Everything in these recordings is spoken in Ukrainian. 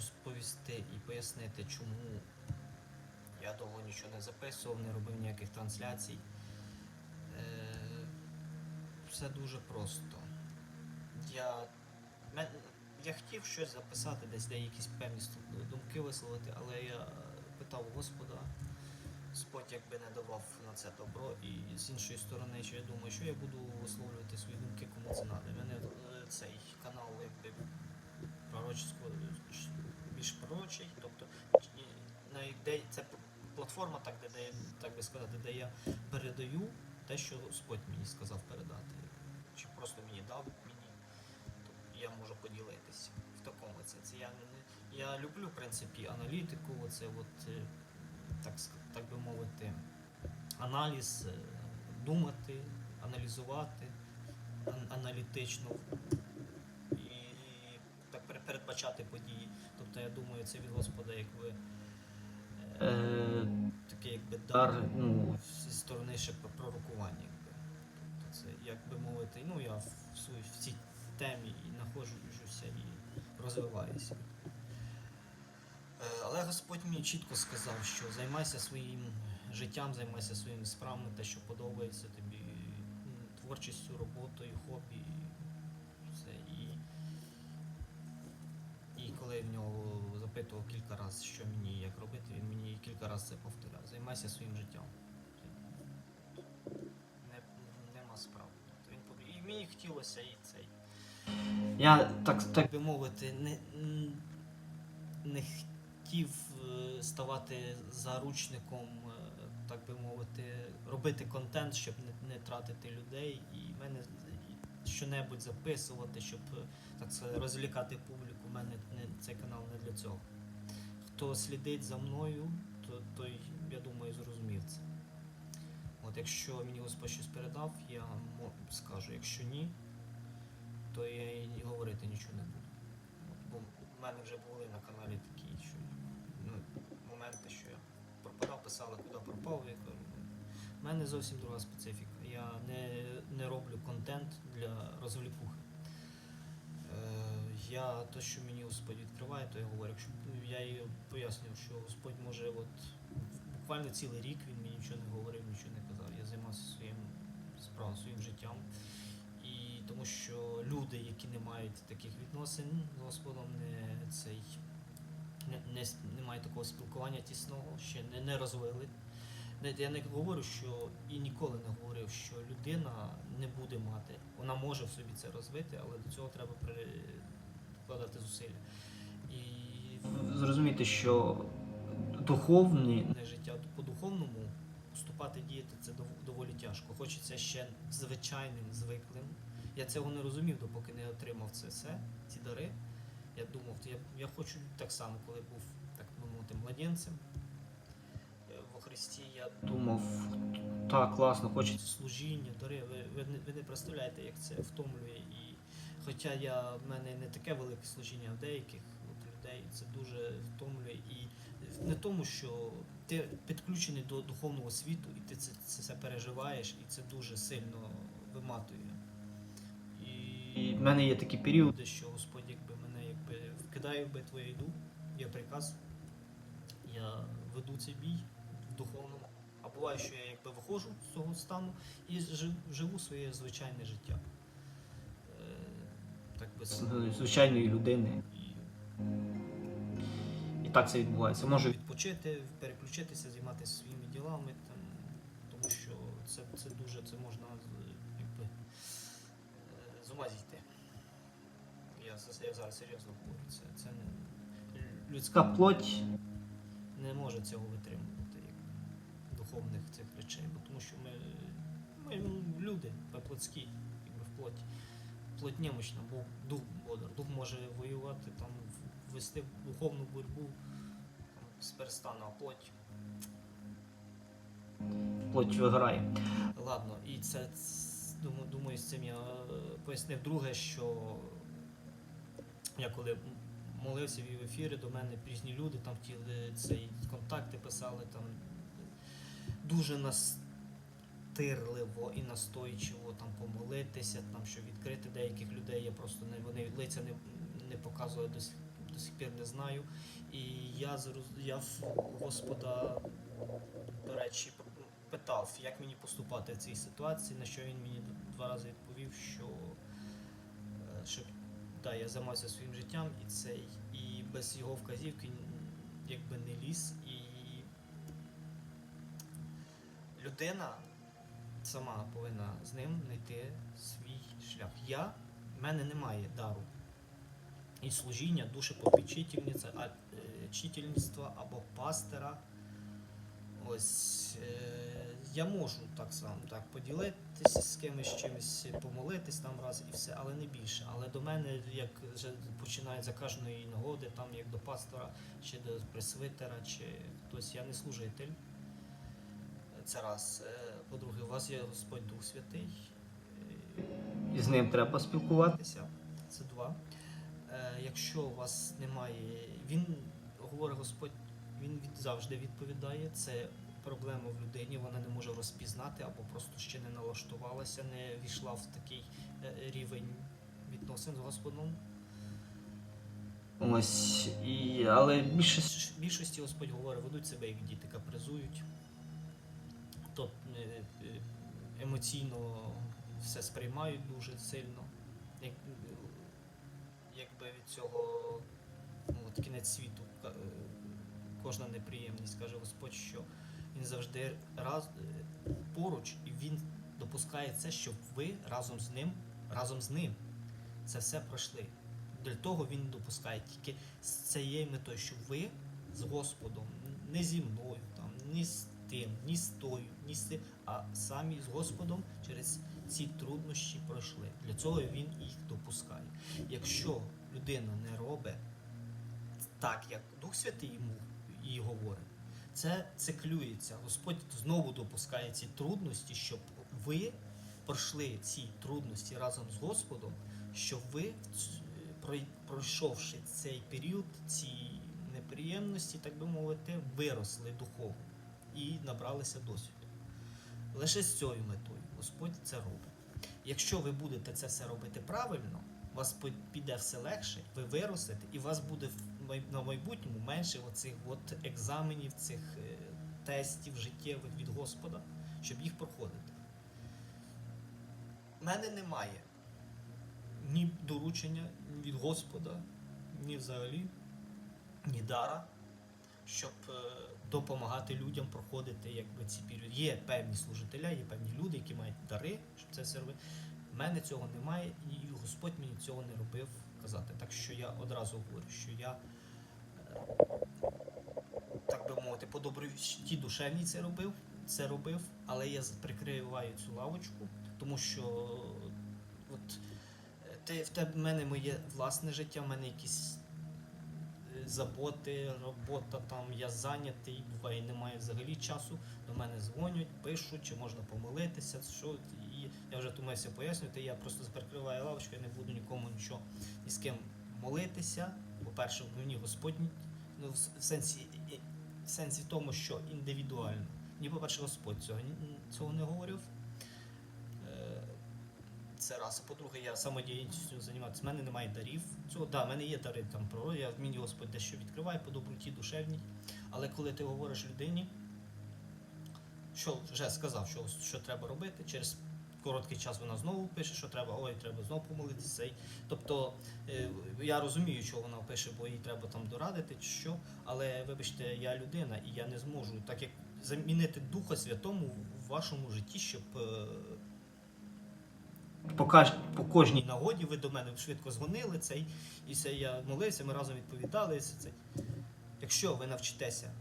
розповісти і пояснити, чому я довго нічого не записував, не робив ніяких трансляцій. Е, все дуже просто. Я, я хотів щось записати, десь де якісь певні думки висловити, але я питав Господа, Господь якби не давав на це добро, і з іншої сторони, що я думаю, що я буду висловлювати свої думки, кому це треба. Мене е, цей канал якби пророчесько більш пророчий, тобто це платформа, так, де, де, так би сказати, де я передаю те, що Господь мені сказав передати. Чи просто мені дав мені, то я можу поділитися в такому це я, я люблю, в принципі, аналітику, оце от, е, так, так би мовити, аналіз, е, думати, аналізувати аналітично передбачати події. Тобто я думаю, це від Господа якби е, такий якби дар ну, зі сторони ще пророкування. Якби. Тобто це, як би мовити, ну я в, свої- в цій темі і знаходжуся і розвиваюся. Е, Але Господь мені чітко сказав, що займайся своїм життям, займайся своїми справами, те, що подобається тобі, творчістю, роботою, хобі. Все. І, і коли в нього запитував кілька разів, що мені як робити, він мені кілька разів це повторяв. Займайся своїм життям. Не, нема справ. Він повторює. І мені хотілося і цей. Я так, так би мовити, не, не хотів е, ставати заручником, е, так би мовити, робити контент, щоб не, не тратити людей і мене що-небудь записувати, щоб е, так сказати, розлікати публіку. У мене не, цей канал не для цього. Хто слідить за мною, то той, я думаю, зрозумів це. От якщо мені Господь щось передав, я скажу, якщо ні, то я і говорити нічого не буду. Бо в мене вже були на каналі такі що, ну, моменти, що я пропадав, писали, куди пропав. Я кажу, в мене зовсім друга специфіка. Я не, не роблю контент розвлікухи. Е, я те, що мені Господь відкриває, то я говорю. Якщо я їй пояснював, що Господь може от буквально цілий рік він мені нічого не говорив, нічого не казав. Я займався своїм справою, своїм життям. І тому що люди, які не мають таких відносин з Господом, не цей не, не, не мають такого спілкування тісного, ще не, не розвили. Не- Я не говорю, що і ніколи не говорив, що людина не буде мати. Вона може в собі це розвити, але до цього треба прикладати зусилля. І зрозуміти, що духовне життя по духовному поступати діяти це доволі тяжко. Хочеться ще звичайним, звиклим. Я цього не розумів, допоки не отримав це все, ці дари. Я думав, я, я хочу так само, коли був так би мовити, младенцем Христі, я думав, так, класно, хочеться служіння, дари. Ви, ви, не, ви не представляєте, як це втомлює. І хоча я, в мене не таке велике служіння в деяких от, людей, це дуже втомлює. І не тому, що ти підключений до духовного світу, і ти це, це все переживаєш, і це дуже сильно виматує. І в мене є такі періоди, що Господь якби мене якби вкидає в битву, я йду, я приказ, я веду цей бій духовному. А буває, що я якби виходжу з цього стану і живу своє звичайне життя. Е, Так би з звичайної людини. І, так це відбувається. Можу відпочити, переключитися, займатися своїми ділами, там, тому що це, це дуже це можна якби, е, з ума зійти. Я, я зараз серйозно говорю. Це, це не, людська плоть не може цього витримувати, як духовних цих речей, бо тому що ми, ми ну, люди, плотські, якби в плоті. Плоть немощна, бо дух бодар. Дух може воювати, там, вести духовну боротьбу з перестану, а плоть. Плоть виграє. Ладно, і це думаю, з цим я е, пояснив друге, що я коли молився в ефірі, до мене різні люди там хотіли цей контакти писали там дуже настирливо і настойчиво там помолитися, там щоб відкрити деяких людей. Я просто не вони лиця не, не показували до, сих- до сих пір не знаю. І я я в Господа, до речі, питав, як мені поступати в цій ситуації, на що він мені два рази відповів, що, е, що да, я займаюся своїм життям і цей, і без його вказівки якби не ліз. І людина сама повинна з ним знайти свій шлях. Я, в мене немає дару і служіння душепопечительниця, а, е, або пастира. Ось е, я можу так само так поділитися з кимось чимось, помолитись там раз і все, але не більше. Але до мене, як вже починають за кожної нагоди, там як до пастора, чи до пресвитера, чи хтось, я не служитель. Це раз. Е, По-друге, у вас є Господь Дух Святий. І з ним треба спілкуватися. Це два. Е, Якщо у вас немає, він говорить Господь, він завжди відповідає. Це проблема в людині, вона не може розпізнати або просто ще не налаштувалася, не війшла в такий е, рівень відносин з Господом. Ось, і, але більшість, більшості Господь говорить, ведуть себе як діти, капризують. Тобто е, е, емоційно все сприймають дуже сильно. Як, якби від цього ну, от кінець світу, е, кожна неприємність, каже Господь, що Він завжди раз, поруч, і Він допускає це, щоб ви разом з ним, разом з ним це все пройшли. Для того він допускає тільки з цією метою, щоб ви з Господом, не зі мною, там, ні з тим, ні з тою, ні з тим, а самі з Господом через ці труднощі пройшли. Для цього він їх допускає. Якщо людина не робить так, як Дух Святий йому їй говорить, це циклюється. Господь знову допускає ці трудності, щоб ви пройшли ці трудності разом з Господом, щоб ви, пройшовши цей період, ці неприємності, так би мовити, виросли духовно і набралися досвіду. Лише з цією метою Господь це робить. Якщо ви будете це все робити правильно, у вас піде все легше, ви виростете, і у вас буде на майбутньому менше оцих от екзаменів, цих е, тестів життєвих від Господа, щоб їх проходити. У мене немає ні доручення від Господа, ні взагалі, ні дара, щоб е, допомагати людям проходити якби, ці періоди. Є певні служителя, є певні люди, які мають дари, щоб це все робити. У мене цього немає, і Господь мені цього не робив казати. Так що я одразу говорю, що я, е, так би мовити, по доброті душевній це робив, це робив, але я прикриваю цю лавочку, тому що от е, ти, в тебе в мене моє власне життя, в мене якісь заботи, робота там, я зайнятий, буває, немає взагалі часу. До мене дзвонять, пишуть, чи можна помолитися, що і я вже втомився пояснювати. Я просто перекриваю лавочку, я не буду нікому нічого ні з ким молитися. По-перше, мені Господь ну, в сенсі, в сенсі тому, що індивідуально. Мені, по-перше, Господь цього, ні- цього не говорив. Е, Це раз. А по-друге, я самодіяльністю займатися. У мене немає дарів. Цього, да, в мене є дари там про я мені Господь дещо відкриває по доброті душевній. Але коли ти говориш людині, що вже сказав, що, що треба робити, через короткий час вона знову пише, що треба, ой, треба знову помолитися. Тобто е, я розумію, що вона пише, бо їй треба там дорадити чи що. Але вибачте, я людина і я не зможу, так як замінити Духа Святому в вашому житті, щоб. По, кожній нагоді ви до мене швидко дзвонили цей, і це я молився, ми разом відповідали. і Це. Якщо ви навчитеся е,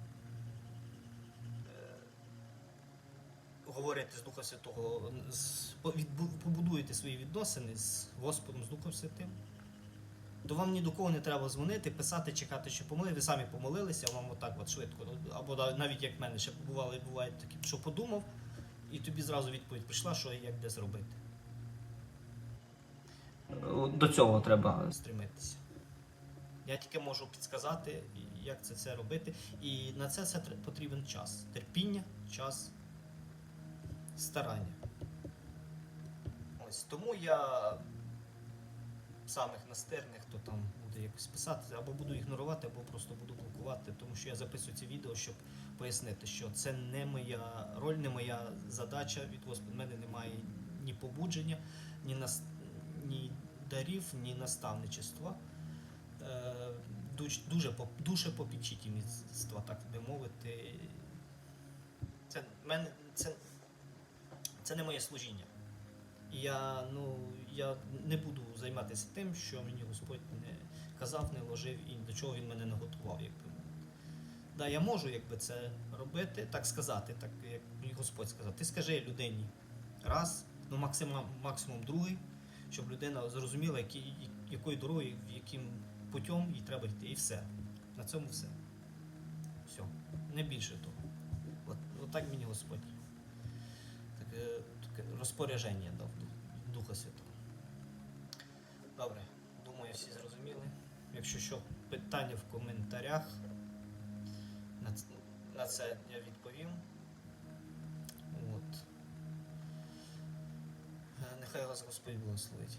говорити з Духа Святого, побудуєте свої відносини з Господом, з Духом Святим, то вам ні до кого не треба дзвонити, писати, чекати, що помолити. Ви самі помолилися, а вам отак от швидко. Або навіть як в мене ще бували, буває такі, що подумав, і тобі зразу відповідь прийшла, що і як де зробити. До цього треба стремитися. Я тільки можу підсказати, як це все робити. І на це все потрібен час. Терпіння, час, старання. Ось тому я самих настирних, то там буде якось писати, або буду ігнорувати, або просто буду блокувати, тому що я записую ці відео, щоб пояснити, що це не моя роль, не моя задача від Господа. В мене немає ні побудження, ні, нас, ні дарів, ні наставничества. Е, дуже, дуже попічительництва, так би мовити. Це, мене, це, це не моє служіння. Я, ну, я не буду займатися тим, що мені Господь не казав, не ложив і до чого він мене не готував, як. Да, я можу якби, це робити, так сказати, так як мені Господь сказав. Ти скажи людині раз, ну максимум, максимум другий, щоб людина зрозуміла, які, якою дорогою, яким путем їй треба йти. І все. На цьому все. Все. Не більше того. От, от так мені Господь таке, таке розпорядження дав Духа Святого. Добре, думаю, всі зрозуміли. Якщо що, питання в коментарях. На це я відповім. Нехай вас Господь благословить.